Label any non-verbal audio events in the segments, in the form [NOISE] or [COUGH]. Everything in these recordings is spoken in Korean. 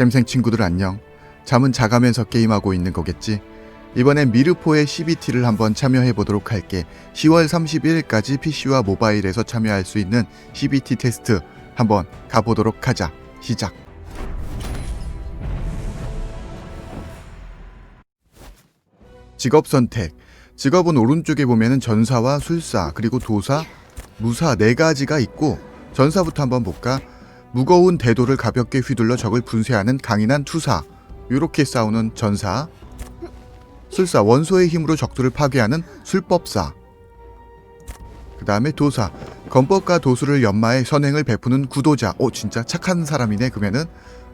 겜생 친구들 안녕. 잠은 자가면서 게임하고 있는 거겠지? 이번엔 미르포의 CBT를 한번 참여해 보도록 할게. 10월 31일까지 PC와 모바일에서 참여할 수 있는 CBT 테스트 한번 가보도록 하자. 시작. 직업 선택. 직업은 오른쪽에 보면은 전사와 술사, 그리고 도사, 무사 네 가지가 있고 전사부터 한번 볼까? 무거운 대도를 가볍게 휘둘러 적을 분쇄하는 강인한 투사. 이렇게 싸우는 전사. 술사 원소의 힘으로 적들을 파괴하는 술법사. 그 다음에 도사 건법과 도수를 연마해 선행을 베푸는 구도자. 오 진짜 착한 사람이네. 그러면은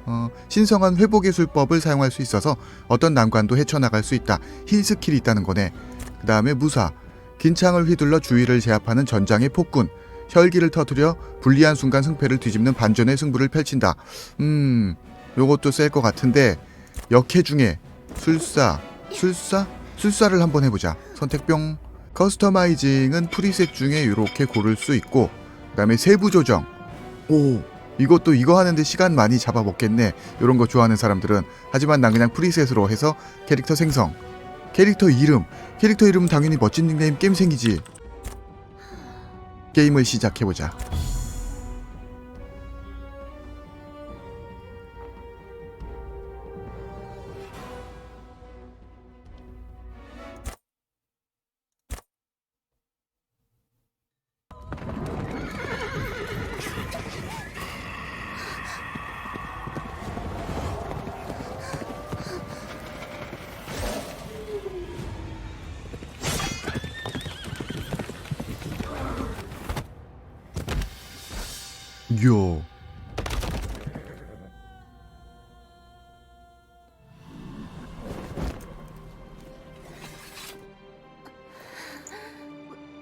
어, 신성한 회복의 술법을 사용할 수 있어서 어떤 난관도 헤쳐나갈 수 있다. 힐 스킬이 있다는 거네. 그 다음에 무사 긴 창을 휘둘러 주위를 제압하는 전장의 폭군. 혈기를 터뜨려 불리한 순간 승패를 뒤집는 반전의 승부를 펼친다. 음, 요것도 셀 것 같은데 역해 중에 술사, 술사, 술사를 한번 해보자. 선택병. 커스터마이징은 프리셋 중에 이렇게 고를 수 있고, 그다음에 세부 조정. 오, 이것도 이거 하는데 시간 많이 잡아먹겠네. 이런 거 좋아하는 사람들은. 하지만 난 그냥 프리셋으로 해서 캐릭터 생성. 캐릭터 이름. 캐릭터 이름은 당연히 멋진 닉네임 게임생이지. 게임을 시작해보자.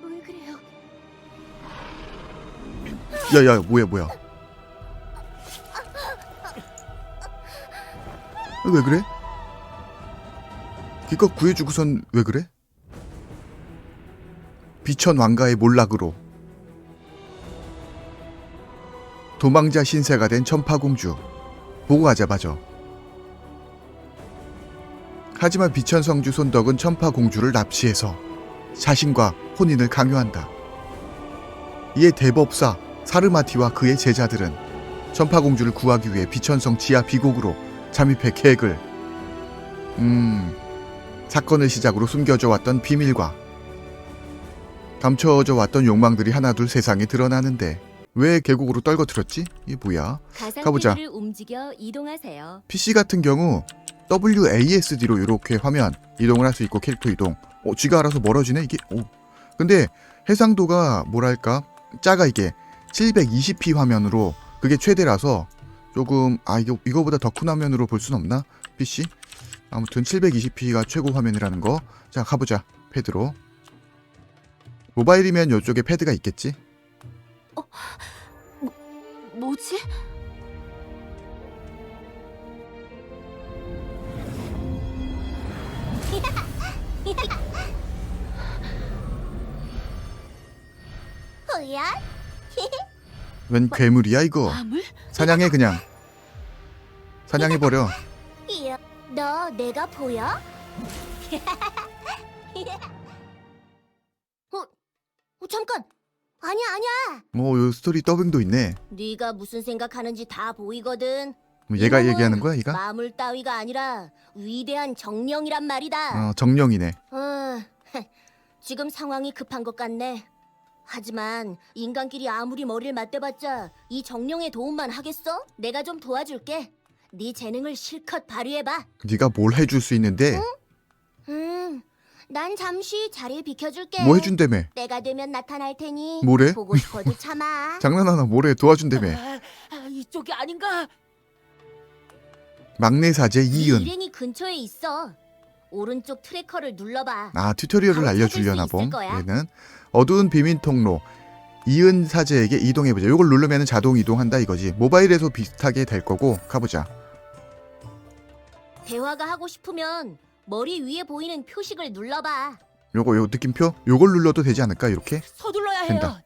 왜 그래요? 야야 뭐야 뭐야 왜 그래? 기껏 구해주고선 왜 그래? 비천 왕가의 몰락으로 도망자 신세가 된 천파공주. 보고 가자 맞아 하지만 비천 성주 손덕은 천파공주를 납치해서 자신과 혼인을 강요한다. 이에 대법사 사르마티와 그의 제자들은 천파공주를 구하기 위해 비천성 지하 비곡으로 잠입해 계획을 음 사건을 시작으로 숨겨져 왔던 비밀과 감춰져 왔던 욕망들이 하나둘 세상에 드러나는데 왜 계곡으로 떨궈들었지? 이게 뭐야? 가보자. PC 같은 경우 WASD로 이렇게 화면 이동을 할 수 있고 캐릭터 이동. 어, 쥐가 알아서 멀어지네 이게. 오. 근데 해상도가 뭐랄까 작아 이게 720p 화면으로 그게 최대라서 조금 아 이거 이거보다 더 큰 화면으로 볼 순 없나 PC? 아무튼 720p가 최고 화면이라는 거. 자 가보자 패드로. 모바일이면 이쪽에 패드가 있겠지? 뭐지? 뭐야? 웬 괴물이야 이거? 마물? 사냥해 그냥. 사냥해 버려. 이야, 너 내가 보여? [LAUGHS] 어, 어, 잠깐. 아니야, 아니야. 뭐요 스토리 더빙도 있네. 네가 무슨 생각하는지 다 보이거든. 뭐 얘가 이놈은 얘기하는 거야 이가? 마물 따위가 아니라 위대한 정령이란 말이다. 어 정령이네. 어, 지금 상황이 급한 것 같네. 하지만 인간끼리 아무리 머리를 맞대봤자 이 정령의 도움만 하겠어? 내가 좀 도와줄게. 네 재능을 실컷 발휘해봐. 네가 뭘 해줄 수 있는데 음, 난 잠시 자리를 비켜줄게. 뭐 해준다며? 때가 되면 나타날 테니. 뭐래? 보고 싶어도 [LAUGHS] 참아. 장난하나 뭐래 도와준다며? 아, 아, 이쪽이 아닌가? 막내 사제 네 이은. 일행이 근처에 있어. 오른쪽 트래커를 눌러봐. 아 튜토리얼을 바로 알려주려나 봄. 거야. 얘는 어두운 비밀 통로. 이은 사제에게 이동해보자. 이걸 누르면 자동 이동한다 이거지. 모바일에서 비슷하게 될 거고 가보자. 대화가 하고 싶으면 머리 위에 보이는 표식을 눌러봐. 요거 요 느낌표? 요걸 눌러도 되지 않을까 이렇게? 서둘러야 해요. 된다.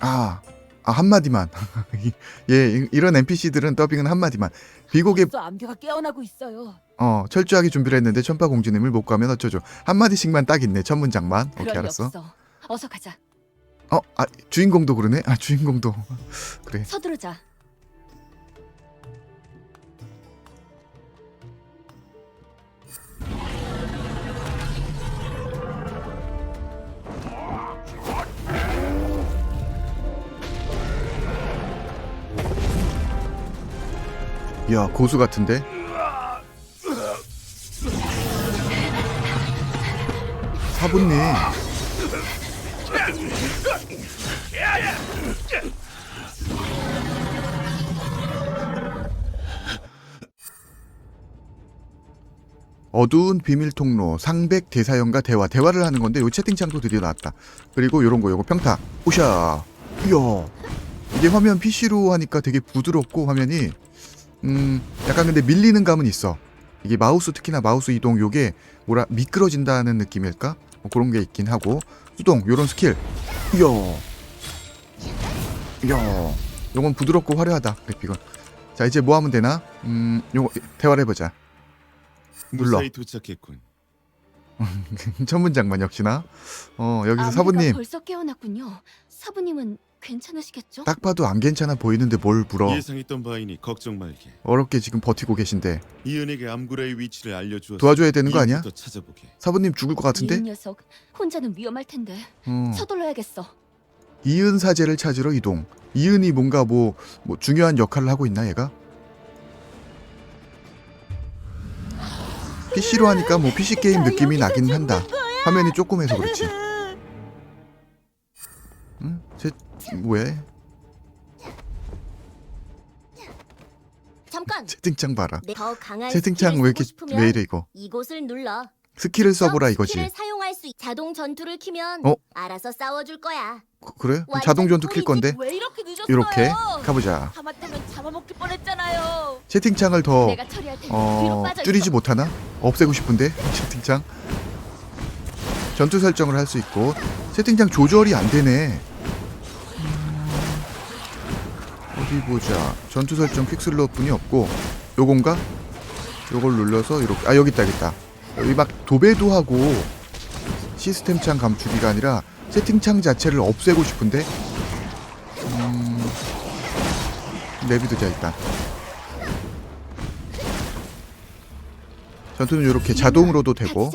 아 아 한마디만 [LAUGHS] 예 이- 이런 NPC들은 더빙은 한마디만 비곡의 벌써 안개가 깨어나고 있어요. 어 철저하게 준비를 했는데 천파 공주님을 못 가면 어쩌죠 한마디씩만 딱 있네 첫 문장만 그럴 오케이 리 알았어 없어. 어서 가자. 어 아 주인공도 그러네 아 주인공도 [LAUGHS] 그래 서두르자. 야 고수 같은데? 사부님. 어두운 비밀 통로 상백 대사연과 대화. 대화를 하는 건데 요 채팅창도 드디어 나왔다. 그리고 요런 거 요거 평타. 오샤. 이야. 이게 화면 PC로 하니까 되게 부드럽고 화면이 음 약간 근데 밀리는 감은 있어. 이게 마우스 특히나 마우스 이동 요게 뭐라 미끄러진다는 느낌일까? 뭐 그런 게 있긴 하고. 수동 요런 스킬. 이야. 이야. 요건 부드럽고 화려하다 그래픽은. 자 이제 뭐 하면 되나? 음 요거 대화를 해보자. 눌러. 무사히 도착했군. [LAUGHS] 첫 문장만 역시나? 어 여기서 사부님. 벌써 깨어났군요. 사부님은 괜찮으시겠죠? 딱 봐도 안 괜찮아 보이는데 뭘 물어 예상했던 바이니 걱정 말게. 어렵게 지금 버티고 계신데 이은에게 암구라의 위치를 알려주었어. 도와줘야 되는 거 아니야? 찾아보게. 사부님 죽을 것 이 같은데 녀석 혼자는 위험할 텐데 어. 서둘러야겠어. 이은 사제를 찾으러 이동. 이은이 뭔가 뭐, 뭐 중요한 역할을 하고 있나 얘가? PC로 하니까 뭐 PC 게임 느낌이 나긴 한다. 화면이 조그매서 그렇지. 응? 쟤 왜? 잠깐. 채팅창 봐라. 내더 강한 채팅창 왜 이렇게 왜 이래 이거? 이곳을 눌러. 스킬을 써보라 적 이거지. 스킬을 사용할 수 있- 자동 전투를 키면 어? 알아서 싸워줄 거야. 그- 그래? 그럼 자동 전투 킬 건데 왜 이렇게 늦었어요? 이렇게 가보자. 하마터면 잡아먹힐 뻔했잖아요. 채팅창을 더 내가 처리할 테니 뒤로 어, 빠져 줄이지 있어. 못하나? 없애고 싶은데 채팅창 전투 설정을 할 수 있고 채팅창 조절이 안 되네. 보자. 전투 설정 퀵슬롯뿐이 없고 요건가? 요걸 눌러서 이렇게 아 여기 있다 여기 있다. 여기 막 도배도 하고 시스템 창 감추기가 아니라 채팅창 자체를 없애고 싶은데 음, 내비두자 일단. 전투는 이렇게 자동으로도 되고.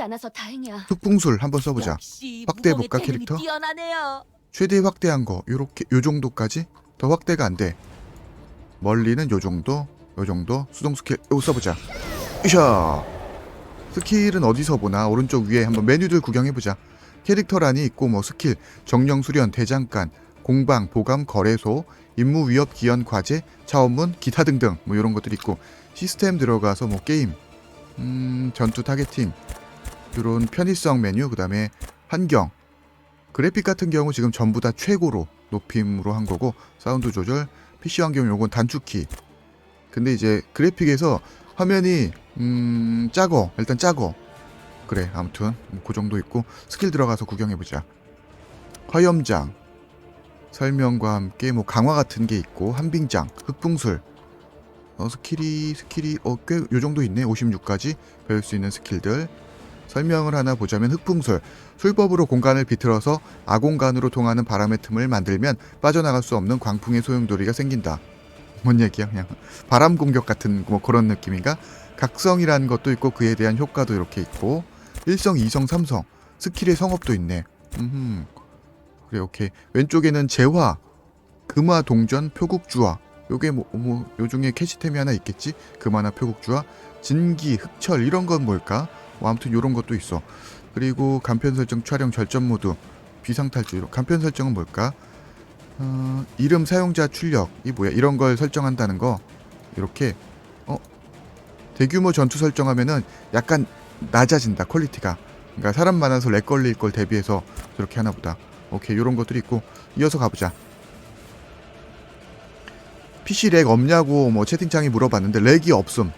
흑풍술 한번 써보자. 확대해볼까, 캐릭터? 최대 확대한 거 요렇게 요 정도까지 더 확대가 안 돼. 멀리는 요 정도, 요 정도 수동 스킬 요 써보자. 으쌰. 스킬은 어디서 보나 오른쪽 위에 한번 메뉴들 구경해 보자. 캐릭터란이 있고 뭐 스킬, 정령 수련, 대장간, 공방, 보감, 거래소, 임무 위협, 기연, 과제, 차원문, 기타 등등 뭐 이런 것들이 있고 시스템 들어가서 뭐 게임, 음, 전투 타겟팅 이런 편의성 메뉴 그다음에 환경 그래픽 같은 경우 지금 전부 다 최고로 높임으로 한 거고 사운드 조절 PC 환경 요건 단축키. 근데 이제 그래픽에서 화면이 음 작어 일단 작어 그래 아무튼 뭐그 정도 있고 스킬 들어가서 구경해보자. 화염장. 설명과 함께 뭐 강화 같은 게 있고 한빙장 흑풍술. 어 스킬이 스킬이 어꽤 요 정도 있네. 56까지 배울 수 있는 스킬들 설명을 하나 보자면 흑풍술 술법으로 공간을 비틀어서 아공간으로 통하는 바람의 틈을 만들면 빠져나갈 수 없는 광풍의 소용돌이가 생긴다. 뭔 얘기야 그냥 바람 공격 같은 뭐 그런 느낌인가? 각성이라는 것도 있고 그에 대한 효과도 이렇게 있고 일성, 이성, 삼성 스킬의 성업도 있네. 음 그래 오케이 왼쪽에는 재화, 금화, 동전, 표국주화 요게 뭐, 뭐 요중에 캐시템이 하나 있겠지? 금화나 표국주화 진기, 흑철 이런 건 뭘까? 뭐 아무튼 요런 것도 있어. 그리고 간편 설정 촬영 절전 모드 비상탈출 간편 설정은 뭘까? 어, 이름 사용자 출력 이 뭐야? 이런 걸 설정한다는 거. 이렇게 어? 대규모 전투 설정하면은 약간 낮아진다 퀄리티가. 그러니까 사람 많아서 렉 걸릴 걸 대비해서 저렇게 하나 보다. 오케이 요런 것들이 있고 이어서 가보자. PC 렉 없냐고 뭐 채팅창이 물어봤는데 렉이 없음.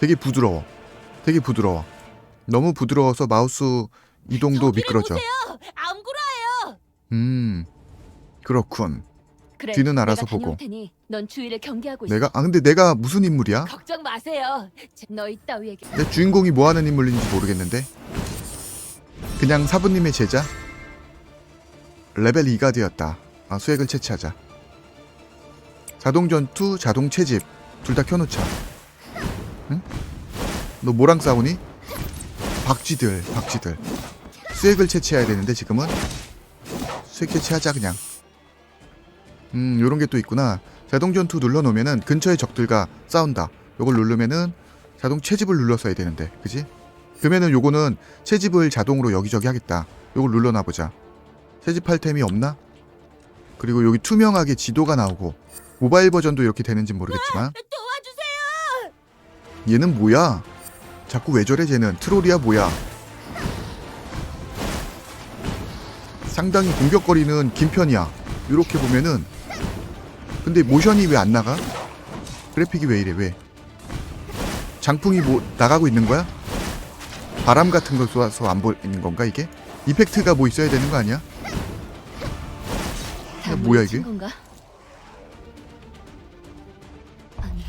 되게 부드러워. 되게 부드러워 너무 부드러워서 마우스 이동도 미끄러져. 암구라예요. 음, 그렇군. 그래. 뒤는 알아서 내가 보고. 테니 넌 주위를 경계하고 있어. 내가 아 근데 내가 무슨 인물이야? 걱정 마세요. 제- 너희 따위에게 내 주인공이 뭐 하는 인물인지 모르겠는데 그냥 사부님의 제자 레벨 2가 되었다 아 수액을 채취하자 자동 전투 자동 채집 둘 다 켜놓자 응? 너 뭐랑 싸우니? 박쥐들 박쥐들 수액을 채취해야 되는데 지금은 수액 채취하자 그냥 음 요런 게 또 있구나 자동 전투 눌러놓으면은 근처의 적들과 싸운다 요걸 누르면은 자동 채집을 눌렀어야 되는데 그지? 그러면은 요거는 채집을 자동으로 여기저기 하겠다 요걸 눌러놔보자 채집할 템이 없나? 그리고 여기 투명하게 지도가 나오고 모바일 버전도 이렇게 되는지 모르겠지만 도와주세요. 얘는 뭐야? 자꾸 왜 저래 쟤는 트롤이야 뭐야? 상당히 공격거리는 긴 편이야 이렇게 보면은 근데 모션이 왜 안 나가? 그래픽이 왜 이래 왜? 장풍이 뭐 나가고 있는 거야? 바람 같은 걸 쏘아서 안 보이는 건가 이게? 이펙트가 뭐 있어야 되는 거 아니야? 다 뭐야, 이게? 건가? 아니,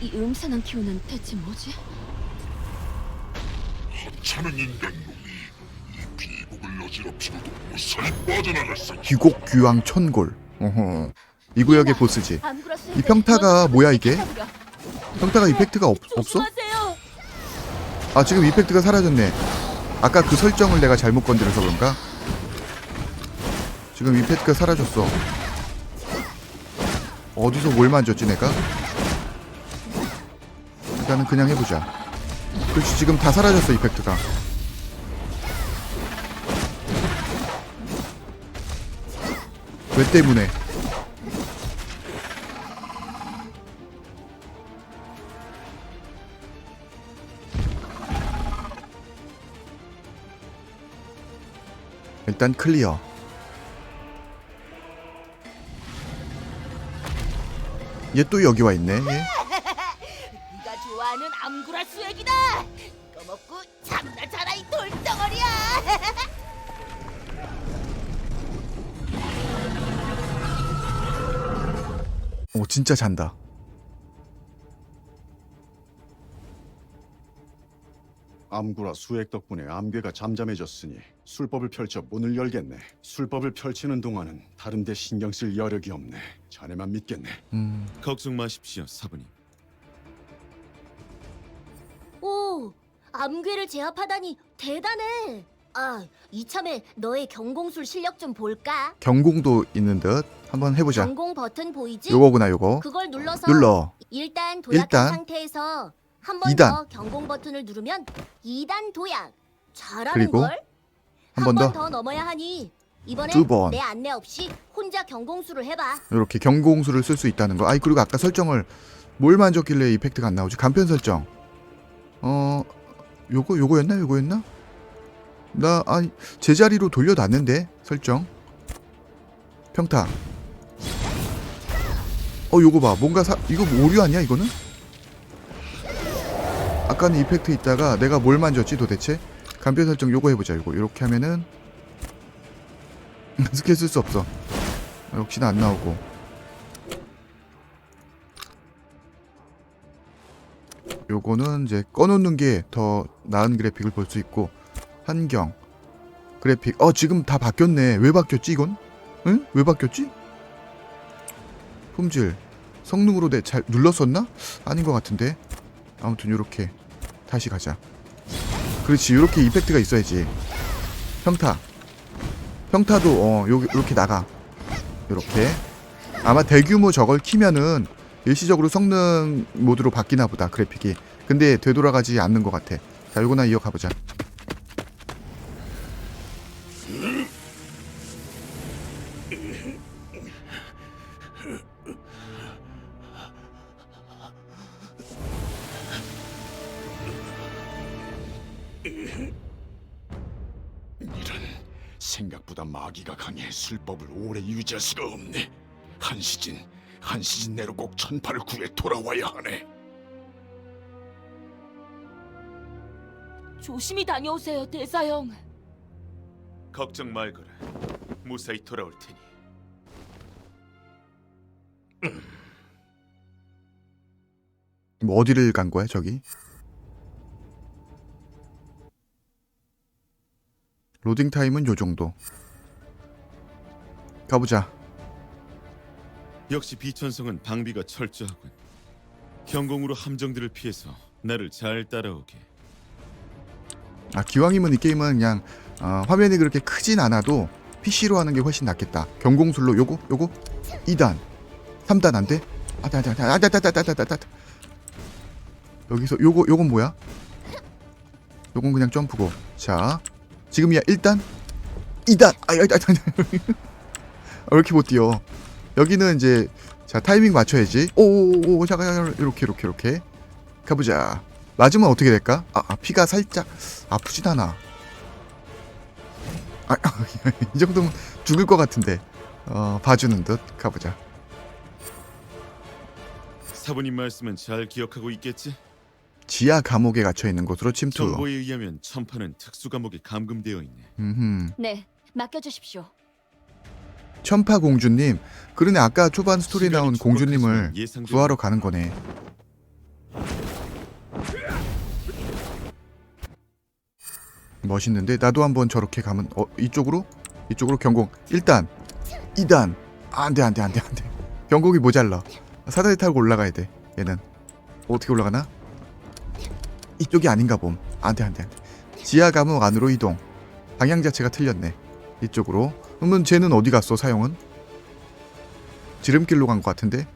이 음산한 기운은 대체 뭐지? 하찮은 인간놈이 이 비국을 어지럽히고도 무사히 빠져나갔어. 귀곡 귀왕 천골 어허 이 구역의 보스지 이 평타가 뭐야, 이게? 평타가 이펙트가 없, 없어? 아 지금 이펙트가 사라졌네 아까 그 설정을 내가 잘못 건드려서 그런가? 지금 이펙트가 사라졌어 어디서 뭘 만졌지 내가? 일단은 그냥 해보자 그렇지 지금 다 사라졌어 이펙트가. 왜 때문에? 일단 클리어. 얘 또 여기 와 있네 얘. 수액이다. 이거 먹고 잠나 자라 이 돌덩어리야. 오 진짜 잔다 암구라 수액 덕분에 암괴가 잠잠해졌으니 술법을 펼쳐 문을 열겠네. 술법을 펼치는 동안은 다른 데 신경 쓸 여력이 없네. 자네만 믿겠네. 음 걱정 마십시오, 사부님. 암괴를 제압하다니 대단해. 아, 이참에 너의 경공술 실력 좀 볼까? 경공도 있는 듯 한번 해보자 경공 버튼 보이지? 요거구나 요거 그걸 눌러서 눌러 일단 도약한 일단. 상태에서 한 번 이단. 더 경공 버튼을 누르면 2단 도약. 잘하는 그리고 걸? 한한번번 더. 더 넘어야 하니 이번엔 두 번. 내 안내 없이 혼자 경공술을 해봐. 이렇게 경공수를 쓸 수 있다는 거. 아이 그리고 아까 설정을 뭘 만졌길래 이펙트가 안 나오지? 간편 설정. 어 요거 요거였나 요거였나? 나 아니 제자리로 돌려놨는데 설정. 평타. 어 요거 봐 뭔가 사 이거 뭐 오류 아니야 이거는? 아까는 이펙트 있다가 내가 뭘 만졌지 도대체? 간편 설정 요거 해보자 요거 이렇게 하면은 [LAUGHS] 스킬 쓸 수 없어. 역시나 안 나오고. 요거는 이제 꺼놓는 게 더 나은 그래픽을 볼 수 있고 환경 그래픽. 어 지금 다 바뀌었네. 왜 바뀌었지 이건? 응? 왜 바뀌었지? 품질. 성능으로 내 잘 눌렀었나? 아닌 것 같은데. 아무튼 요렇게 다시 가자. 그렇지 요렇게 이펙트가 있어야지. 평타. 평타도 어 요, 요렇게 나가. 요렇게. 아마 대규모 저걸 키면은 일시적으로 성능 모드로 바뀌나 보다 그래픽이. 근데 되돌아가지 않는 것 같아. 자 요거나 이어가보자. 이런 생각보다 마귀가 강해 술법을 오래 유지할 수가 없네. 한시진 한시진 내로 꼭 천파를 구해 돌아와야 하네. 조심히 다녀오세요, 대사형. 걱정 말거라. 무사히 돌아올 테니. 뭐 어디를 간 거야 저기? 로딩 타임은 요 정도. 가보자. 역시 비천성은 방비가 철저하군. 경공으로 함정들을 피해서 나를 잘 따라오게. 아 기왕이면 이 게임은 그냥 어, 화면이 그렇게 크진 않아도 PC로 하는 게 훨씬 낫겠다. 경공술로 요거 요거 2단 3단 안 돼? 아다 아다 아다 아다 아다 아다 아다 여기서 요거 요건 뭐야? 요건 그냥 점프고 자 지금이야 1단 2단 아야 아야 왜 이렇게 못 뛰어 여기는 이제 자 타이밍 맞춰야지 오오오 잠깐 잠깐 이렇게 이렇게 이렇게 가보자 맞으면 어떻게 될까? 아, 아, 피가 살짝 아프진 않아. 아, [LAUGHS] 이 정도면 죽을 것 같은데. 어, 봐주는 듯 가보자. 사부님 말씀은 잘 기억하고 있겠지? 지하 감옥에 갇혀 있는 곳으로 침투. 정보에 의하면 천파는 특수 감옥에 감금되어 있네. 음, 네, 맡겨주십시오. 천파 공주님. 그러네 아까 초반 스토리 나온 공주님을 구하러 가는 거네. 멋있는데? 나도 한번 저렇게 가면 어 이쪽으로? 이쪽으로 경공. 1단 2단. 안돼 안돼 안돼 안돼. 경공이 모자라. 사다리 타고 올라가야 돼 얘는. 어떻게 올라가나? 이쪽이 아닌가 봄. 안돼 안돼 안돼. 지하 감옥 안으로 이동. 방향 자체가 틀렸네. 이쪽으로 그러면 쟤는 어디 갔어 사용은 지름길로 간 것 같은데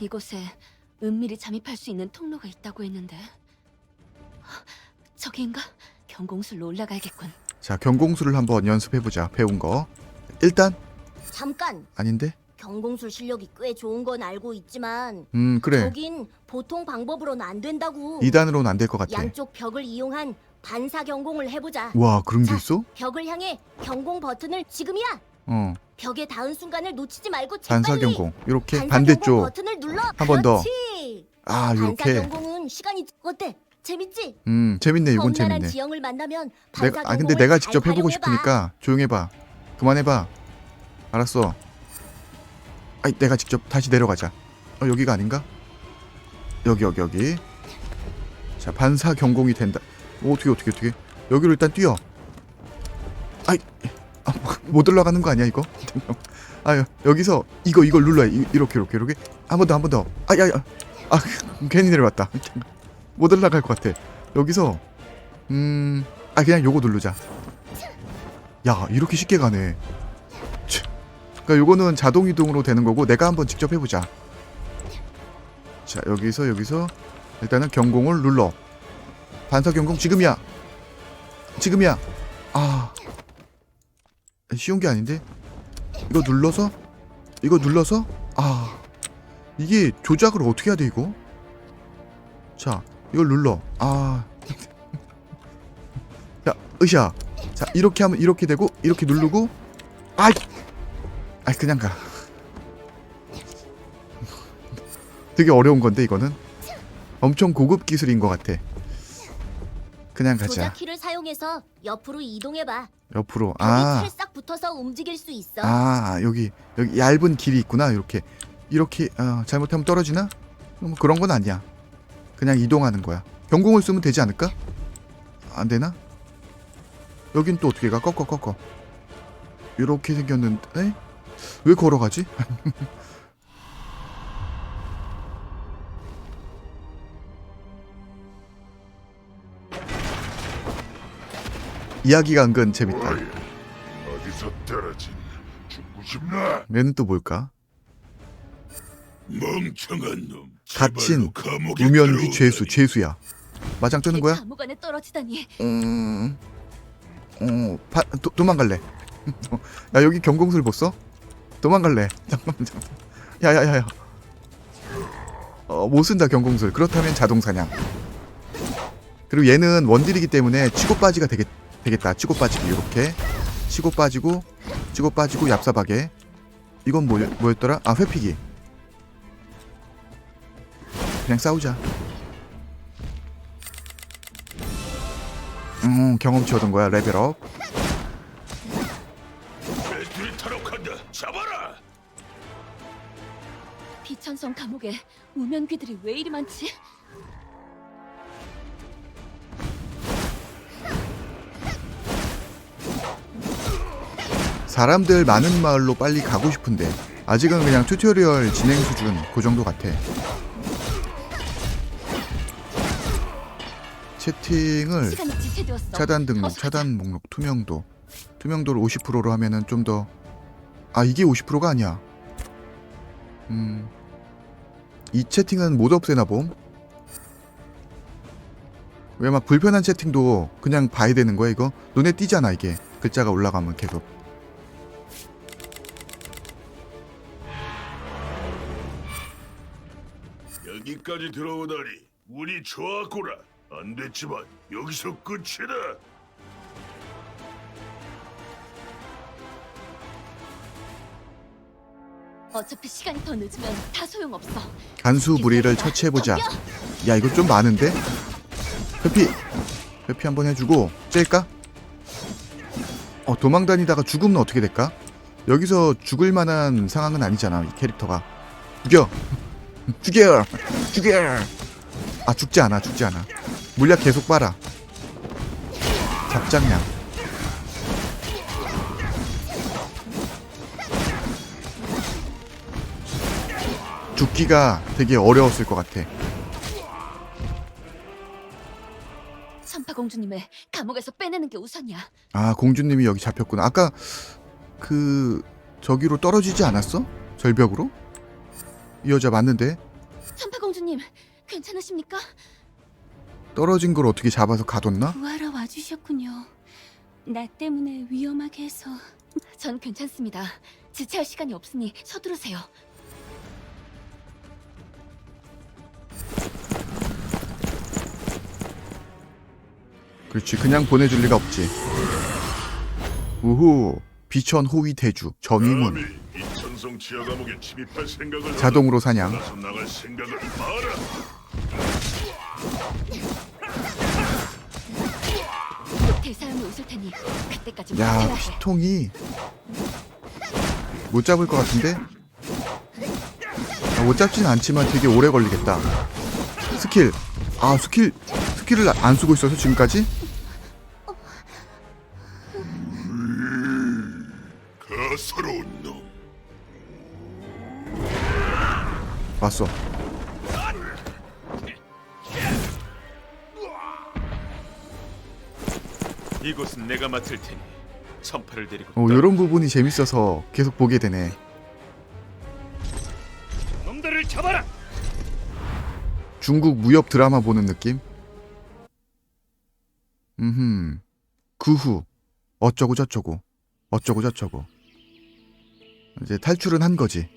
이곳에 은밀히 잠입할 수 있는 통로가 있다고 했는데 저기인가? 경공술로 올라가야겠군. 자 경공술을 한번 연습해보자 배운 거 일단 잠깐. 아닌데 경공술 실력이 꽤 좋은 건 알고 있지만 음 그래 저긴 보통 방법으로는 안 된다고. 2단으로는 안 될 것 같아 양쪽 벽을 이용한 반사 경공을 해보자. 와 그런 게 자. 있어? 벽을 향해 경공 버튼을 지금이야. 어 벽에 닿은 순간을 놓치지 말고 반사 재빨리. 경공 이렇게 반사 경공 반대쪽 버튼을 눌러. 한번 더. 그렇지. 아 반사 경공은 시간이 어때? 재밌지? 음 재밌네 이건 험난한 재밌네 지형을 만나면 반사 내가 아 근데 경공을 내가 잘 직접 해보고 활용해봐. 싶으니까 조용해봐 그만해봐 알았어 아이 내가 직접 다시 내려가자 어 여기가 아닌가? 여기 여기 여기 자 반사 경공이 된다 어, 어떻게 어떻게 어떻게 여기로 일단 뛰어 아이 아, 못 올라가는 거 아니야 이거? [LAUGHS] 아 여- 여기서 이거 이걸 눌러야 이- 이렇게 이렇게 이렇게 한 번 더 한 번더 아야야 아 [LAUGHS] 괜히 내려왔다 [LAUGHS] 못 올라갈 것 같아 여기서 음, 아 그냥 요거 누르자. 야, 이렇게 쉽게 가네. 치. 그러니까 요거는 자동 이동으로 되는 거고 내가 한번 직접 해보자. 자, 여기서 여기서 일단은 경공을 눌러. 반사 경공 지금이야. 지금이야. 아, 쉬운 게 아닌데. 이거 눌러서 이거 눌러서 아 이게 조작을 어떻게 해야 돼 이거? 자, 이걸 눌러. 아. [LAUGHS] 자, 으쌰. 자, 이렇게 하면 이렇게 되고 이렇게 누르고 아이. 아이 그냥 가. 되게 어려운 건데 이거는 엄청 고급 기술인 것 같아. 그냥 가자. 조작 키를 사용해서 옆으로 이동해봐. 옆으로. 벽에 아, 찰싹 붙어서 움직일 수 있어. 아 여기 여기 얇은 길이 있구나. 이렇게 이렇게 어, 잘못하면 떨어지나? 뭐 그런 건 아니야. 그냥 이동하는 거야. 경공을 쓰면 되지 않을까? 안 되나? 여긴 또 어떻게 가? 꺾어 꺾어. 이렇게 생겼는데 왜 걸어가지? [LAUGHS] 이야기가 은근 재밌다. 어디서 떨어진 죽고 싶나? 얘는 또 뭘까? 멍청한 놈. 갇힌 들어오다니. 죄수 죄수야. 마장 뜨는 거야? 감옥 안에 떨어지다니. 음, 어, 파, 도, 도망갈래. [LAUGHS] 야 여기 경공술 못 써? 도망갈래. [LAUGHS] 잠깐만, 잠깐만. 야야야야. 어, 못 쓴다 경공술. 그렇다면 자동 사냥. 그리고 얘는 원딜이기 때문에 치고 빠지가 되겠, 되겠다. 치고 빠지기 이렇게 치고 빠지고 치고 빠지고 얍삽하게. 이건 뭐, 뭐였더라? 아 회피기. 그냥 싸우자. 음 경험치 얻은 거야 레벨업. 타락한다. 잡아라. 사면귀들이 왜 이리 많지? 사람들 많은 마을로 빨리 가고 싶은데 아직은 그냥 튜토리얼 진행 수준 그 정도 같아. 채팅을. 차단 등록. 차단 목록, 투명도. 투명도를 50%로 하면은 좀 더 아, 이게 50%가 아니야. 음. 이 채팅은 못 없애나 봄? 왜 막 불편한 채팅도 그냥 봐야 되는 거야, 이거? 눈에 띄잖아, 이게. 글자가 올라가면 계속. 여기까지 들어오다니 운이 좋았구나. 안 됐지만 여기서 끝이다. 어차피 시간이 더 늦으면 다 소용없어. 간수 무리를 처치해보자. 야, 이거 좀 많은데? 회피! 회피 한번 해주고, 찔까? 어, 도망 다니다가 죽으면 어떻게 될까? 여기서 죽을 만한 상황은 아니잖아, 이 캐릭터가. 죽여! 죽여! 죽여! 아, 죽지 않아, 죽지 않아. 물약 계속 빨아. 잡장량. 죽기가 되게 어려웠을 것 같아. 천파공주님을 감옥에서 빼내는 게 우선이야. 아 공주님이 여기 잡혔구나. 아까 그 저기로 떨어지지 않았어? 절벽으로? 이 여자 맞는데 천파공주님, 괜찮으십니까? 떨어진 걸 어떻게 잡아서 가뒀나? 구하러 와주셨군요. 나 때문에 위험하게 해서. 전 괜찮습니다. 지체할 시간이 없으니 서두르세요. 그렇지 그냥 보내줄 리가 없지. 우후 비천 호위 대주 전위문 이천성 지하 감옥에 침입할 생각을 자동으로 사냥. 나서 나갈 생각을 마라. 곧 대사형이 오실 테니 그때까지 야 버텨야 해. 피통이 못 잡을 것 같은데? 아, 못 잡진 않지만 되게 오래 걸리겠다. 스킬 아 스킬 스킬을 안 쓰고 있어서 지금까지? 가서로운 놈. 왔어. 이곳은 내가 맡을 테니 천파를 데리고 어, 이런 부분이 재밌어서 계속 보게 되네. 놈들을 잡아라. 중국 무협 드라마 보는 느낌? 음흠. 그후 어쩌고 저쩌고 어쩌고 저쩌고 이제 탈출은 한 거지.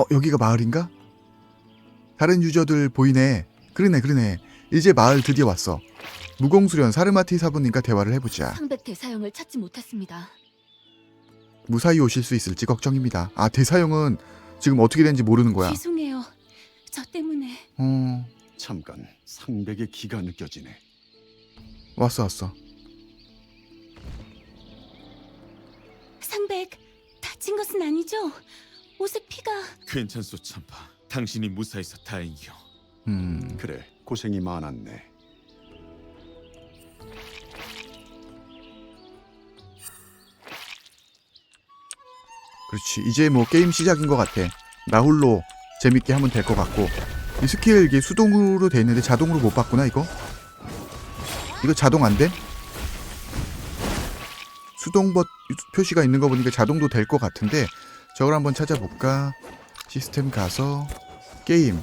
어 여기가 마을인가? 다른 유저들 보이네. 그러네 그러네. 이제 마을 드디어 왔어. 무공수련 사르마티 사부님과 대화를 해보자. 상백 대사형을 찾지 못했습니다. 무사히 오실 수 있을지 걱정입니다. 아 대사형은 지금 어떻게 된지 모르는 거야. 죄송해요. 저 때문에 어 잠깐 상백의 기가 느껴지네. 왔어 왔어. 상백 다친 것은 아니죠? 옷에 피가 괜찮소 천파. 당신이 무사해서 다행이요. 음 그래 고생이 많았네. 그렇지 이제 뭐 게임 시작인 것 같아 나 홀로 재밌게 하면 될 것 같고 이 스킬 이게 수동으로 돼 있는데 자동으로 못 봤구나 이거 이거 자동 안 돼? 수동 버 표시가 있는 거 보니까 자동도 될 것 같은데 저걸 한번 찾아볼까? 시스템 가서 게임.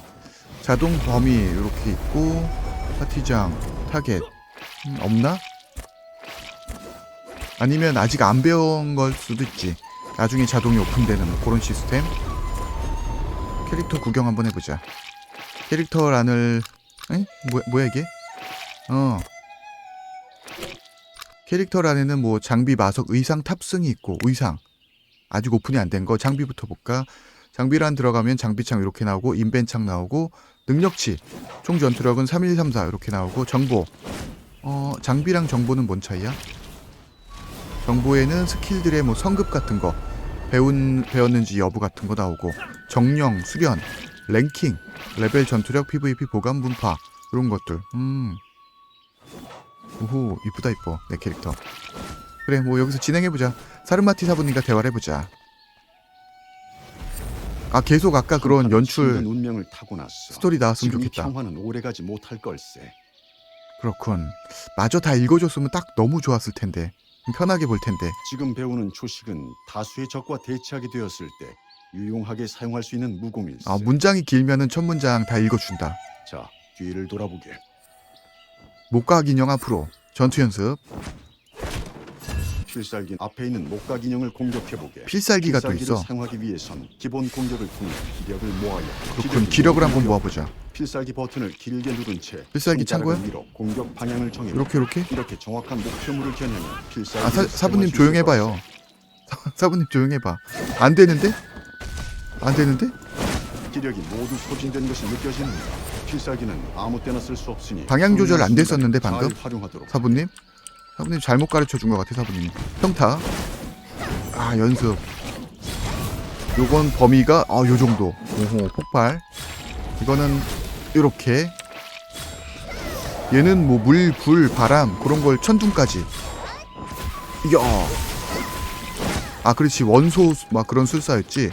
자동 범위 이렇게 있고 파티장 타겟. 음, 없나? 아니면 아직 안 배운 걸 수도 있지. 나중에 자동이 오픈되는 그런 시스템? 캐릭터 구경 한번 해보자. 캐릭터란을 에? 뭐, 뭐야 이게? 어. 캐릭터란에는 뭐 장비 마석 의상 탑승이 있고 의상 아직 오픈이 안 된 거 장비부터 볼까 장비란 들어가면 장비창 이렇게 나오고 인벤창 나오고 능력치 총 전투력은 3134 이렇게 나오고 정보 어 장비랑 정보는 뭔 차이야? 정보에는 스킬들의 뭐 성급 같은 거 배운 배웠는지 여부 같은 거 나오고 정령, 수련, 랭킹, 레벨 전투력, PVP 보관 문파 이런 것들. 음. 오호 이쁘다 이뻐 내 캐릭터. 그래 뭐 여기서 진행해 보자. 사르마티 사부님과 대화를 해보자. 아 계속 아까 그런 연출 운명을 타고났어. 스토리 나왔으면 지금 이 좋겠다. 평화는 오래가지 못할 걸세. 그렇군. 마저 다 읽어줬으면 딱 너무 좋았을 텐데. 편하게 볼 텐데. 지금 배우는 초식은 다수의 적과 대치하게 되었을 때 유용하게 사용할 수 있는 무공일세. 아 문장이 길면은 첫 문장 다 읽어준다. 자, 뒤를 돌아보게. 목각 인형 앞으로 전투 연습. 필살기 앞에 있는 목각 인형을 공격해보게. 필살기가 또 필살기를 있어. 사용하기 위해선 기본 공격을 통해 기력을 모아야 그렇군. 기력을 한번 모아보자. 필살기 버튼을 길게 누른 채 필살기 손가락을 찬 거야? 밀어 공격 방향을 정해 이렇게 이렇게. 이렇게 정확한 목표물을 겨냥해 필살기 아 사, 사부님 조용해봐요. 사- 사부님 조용해봐. 안 되는데? 안 되는데? 기력이 모두 소진된 것이 느껴지는다. 필살기는 아무 때나 쓸 수 없으니 방향 조절 안 됐었는데, 잘 방금? 활용하도록. 사부님? 사부님 잘못 가르쳐 준 것 같아 사부님. 평타. 아 연습. 요건 범위가 아 요 정도. 오호 폭발. 이거는 이렇게. 얘는 뭐 물, 불, 바람 그런 걸 천둥까지. 이야. 아 그렇지 원소 막 그런 술사였지.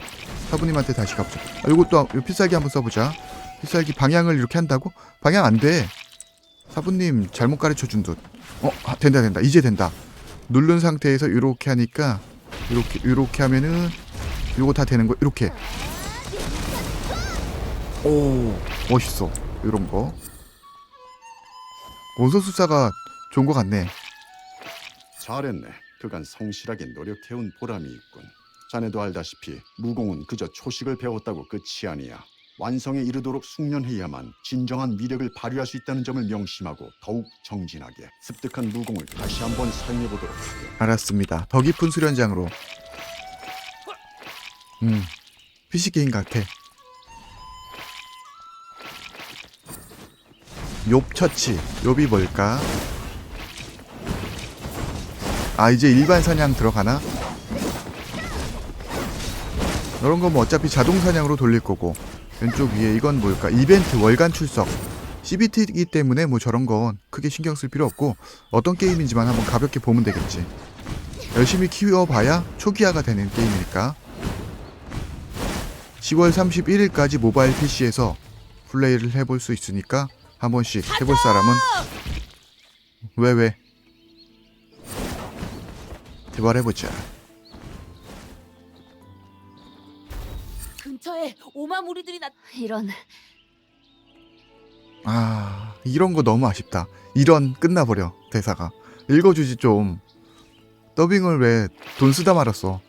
사부님한테 다시 가보자. 아, 요것도 요 필살기 한번 써보자. 필살기 방향을 이렇게 한다고? 방향 안 돼. 사부님 잘못 가르쳐 준 듯. 어, 아, 된다 된다. 이제 된다. 누른 상태에서 이렇게 하니까 이렇게 이렇게 하면은 요거 다 되는 거 이렇게. 오, 멋있어. 이런 거. 원소술사가 좋은 것 같네. 잘했네. 그간 성실하게 노력해온 보람이 있군. 자네도 알다시피 무공은 그저 초식을 배웠다고 끝이 아니야. 완성에 이르도록 숙련해야만 진정한 위력을 발휘할 수 있다는 점을 명심하고 더욱 정진하게 습득한 무공을 다시 한번 사용해 보도록 하게. 알았습니다. 더 깊은 수련장으로. 음, PC 게임 같아. 욥 처치. 욥이 뭘까? 아 이제 일반 사냥 들어가나? 이런 거뭐 어차피 자동 사냥으로 돌릴 거고 왼쪽 위에 이건 뭘까? 이벤트 월간 출석. CBT이기 때문에 뭐 저런 건 크게 신경 쓸 필요 없고 어떤 게임인지만 한번 가볍게 보면 되겠지. 열심히 키워봐야 초기화가 되는 게임이니까. 10월 31일까지 모바일 PC에서 플레이를 해볼 수 있으니까 한 번씩 해볼 사람은 왜 왜? 대발해보자. 근처에 오마무리들이 나. 이런 아 이런 거 너무 아쉽다. 이런 끝나버려 대사가. 읽어주지 좀. 더빙을 왜 돈 쓰다 말았어.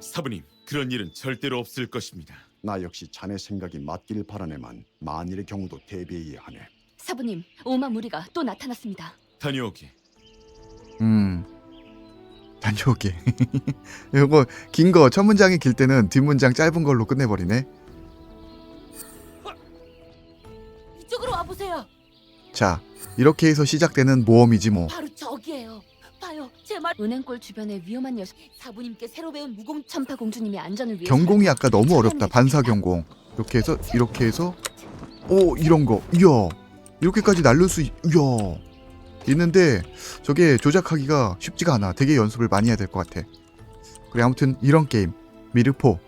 사부님, 그런 일은 절대로 없을 것입니다. 나 역시 자네 생각이 맞길 바라네만 만일의 경우도 대비해야 하네. 사부님 오마 무리가 또 나타났습니다. 다녀오게. 음. 다녀오게. 이거 [LAUGHS] 긴 거 첫 문장이 길 때는 뒷 문장 짧은 걸로 끝내버리네. 이쪽으로 와 보세요. 자, 이렇게 해서 시작되는 모험이지 뭐. 바로 저기예요. 봐요, 제 말. 은행골 주변에 위험한 녀석 사부님께 새로 배운 무공 천파 공주님의 안전을 위해 경공이 아까 너무 어렵다. 반사 경공. 이렇게 해서 이렇게 해서 오 이런 거. 이야. 이렇게까지 날릴 수 있... 이야. 있는데 저게 조작하기가 쉽지가 않아. 되게 연습을 많이 해야 될 것 같아. 그래 아무튼 이런 게임 미르포